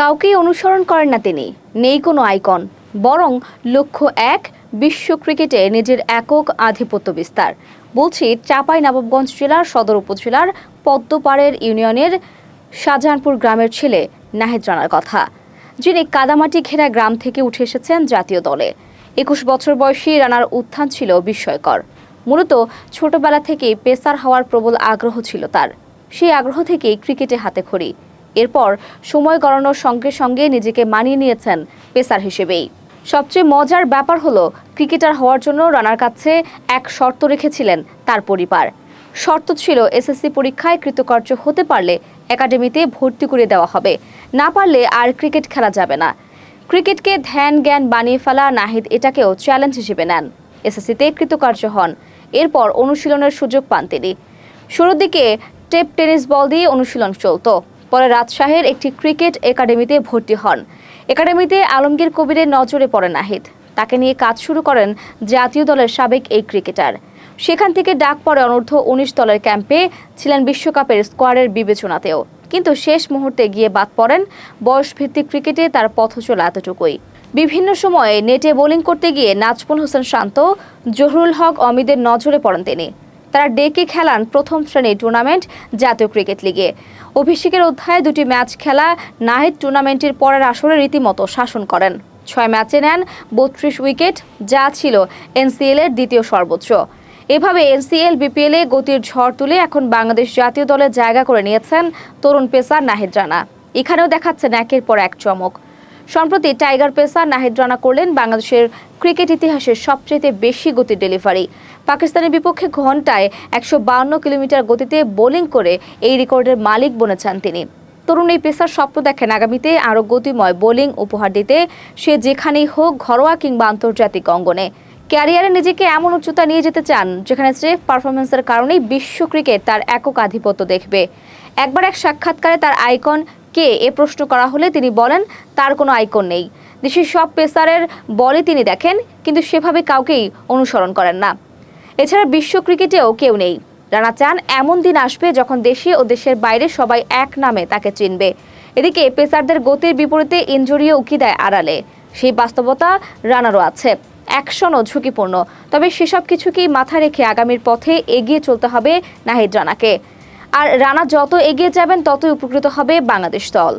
কাউকেই অনুসরণ করেন না তিনি। নেই কোনো আইকন। বরং লক্ষ্য এক, বিশ্ব ক্রিকেটে নিজের একক আধিপত্য বিস্তার। বলছি, চাপাই নবাবগঞ্জ জেলার সদর উপজেলার পদ্মপাড়ের ইউনিয়নের শাহজাহানপুর গ্রামের ছেলে নাহিদ রানার কথা, যিনি কাদামাটি ঘেরা গ্রাম থেকে উঠে এসেছেন জাতীয় দলে। একুশ বছর বয়সী রানার উত্থান ছিল বিস্ময়কর। মূলত ছোটবেলা থেকেই পেসার হওয়ার প্রবল আগ্রহ ছিল তার। সেই আগ্রহ থেকেই ক্রিকেটে হাতে খড়ি। এরপর সময় গড়ানোর সঙ্গে সঙ্গে নিজেকে মানিয়ে নিয়েছেন পেসার হিসেবেই। সবচেয়ে মজার ব্যাপার হলো, ক্রিকেটার হওয়ার জন্য রানার কাছে এক শর্ত রেখেছিলেন তার পরিবার। শর্ত ছিল, এসএসসি পরীক্ষায় কৃতকার্য হতে পারলে একাডেমিতে ভর্তি করে দেওয়া হবে। না পারলে আর ক্রিকেট খেলা যাবে না। ক্রিকেটকে ধ্যান জ্ঞান বানিয়ে ফেলা নাহিদ এটাকেও চ্যালেঞ্জ হিসেবে নেন। এসএসসিতে কৃতকার্য হন। এরপর অনুশীলনের সুযোগ পান তিনি। শুরুর দিকে টেপ টেনিস বল দিয়ে অনুশীলন চলতো। পরে রাজশাহীর একটি ক্রিকেট একাডেমিতে ভর্তি হন। একাডেমিতে আলমগীর কবিরের নজরে পড়ে নাহিদ। তাকে নিয়ে কাজ শুরু করেন জাতীয় দলের সাবেক এই ক্রিকেটার। সেখান থেকে ডাক পড়ে অনূর্ধ্ব উনিশ দলের ক্যাম্পে ছিলেন বিশ্বকাপের স্কোয়াডের বিবেচনাতেও। কিন্তু শেষ মুহূর্তে গিয়ে বাদ পড়েন বয়সভিত্তিক ক্রিকেটে তার পথ চলা এতটুকুই। বিভিন্ন সময়ে নেটে বোলিং করতে গিয়ে নাজমুল হোসেন শান্ত, জহুরুল হক অমিদের নজরে পড়েন তিনি। তারা ডেকে খেলান প্রথম শ্রেণির টুর্নামেন্ট জাতীয় ক্রিকেট লিগে। অভিষেকের অধ্যায়ে দুটি ম্যাচ খেলা নাহিদ টুর্নামেন্টের পরের আসরে রীতিমতো শাসন করেন। ছয় ম্যাচে নেন বত্রিশ উইকেট, যা ছিল এনসিএল এর দ্বিতীয় সর্বোচ্চ। এভাবে এনসিএল, বিপিএল গতির ঝড় তুলে এখন বাংলাদেশ জাতীয় দলে জায়গা করে নিয়েছেন তরুণ পেসার নাহিদ রানা। এখানেও দেখাচ্ছেন একের পর এক চমক। সম্প্রতি টাইগার পেসার নাহিদ রানা করলেন বাংলাদেশের ক্রিকেট ইতিহাসের সবচেয়ে বেশি গতির ডেলিভারি। পাকিস্তানের বিপক্ষে ঘন্টায় একশো কিলোমিটার গতিতে বোলিং করে এই রেকর্ডের মালিক বনেছেন তিনি। তরুণ এই পেসার স্বপ্ন দেখেন আগামীতে আরও গতিময় বোলিং উপহার দিতে। সে যেখানেই হোক, ঘরোয়া কিংবা আন্তর্জাতিক অঙ্গনে। ক্যারিয়ারে নিজেকে এমন উচ্চতা নিয়ে যেতে চান, যেখানে স্রেফ পারফরমেন্সের কারণেই বিশ্ব ক্রিকেট তার একক আধিপত্য দেখবে। একবার এক সাক্ষাৎকারে তার আইকন কে? এ প্রশ্ন করা হলে তিনি বলেন, তার কোনো আইকন নেই। দেশের সব পেসারের বলে তিনি দেখেন, কিন্তু সেভাবে কাউকেই অনুসরণ করেন না। এছাড়া বিশ্ব ক্রিকেটেও কেউ নেই। রানা চান এমন দিন আসবে যখন দেশে ও দেশের বাইরে সবাই এক নামে তাকে চিনবে। এদিকে পেসারদের গতির বিপরীতে ইঞ্জুরিও উকি দেয় আড়ালে। সেই বাস্তবতা রানারও আছে। অ্যাকশনও ঝুঁকিপূর্ণ। তবে সেসব কিছুকেই মাথায় রেখে আগামীর পথে এগিয়ে চলতে হবে নাহিদ রানাকে। আর রানা যত এগিয়ে যাবেন ততই উপকৃত হবে বাংলাদেশ দল।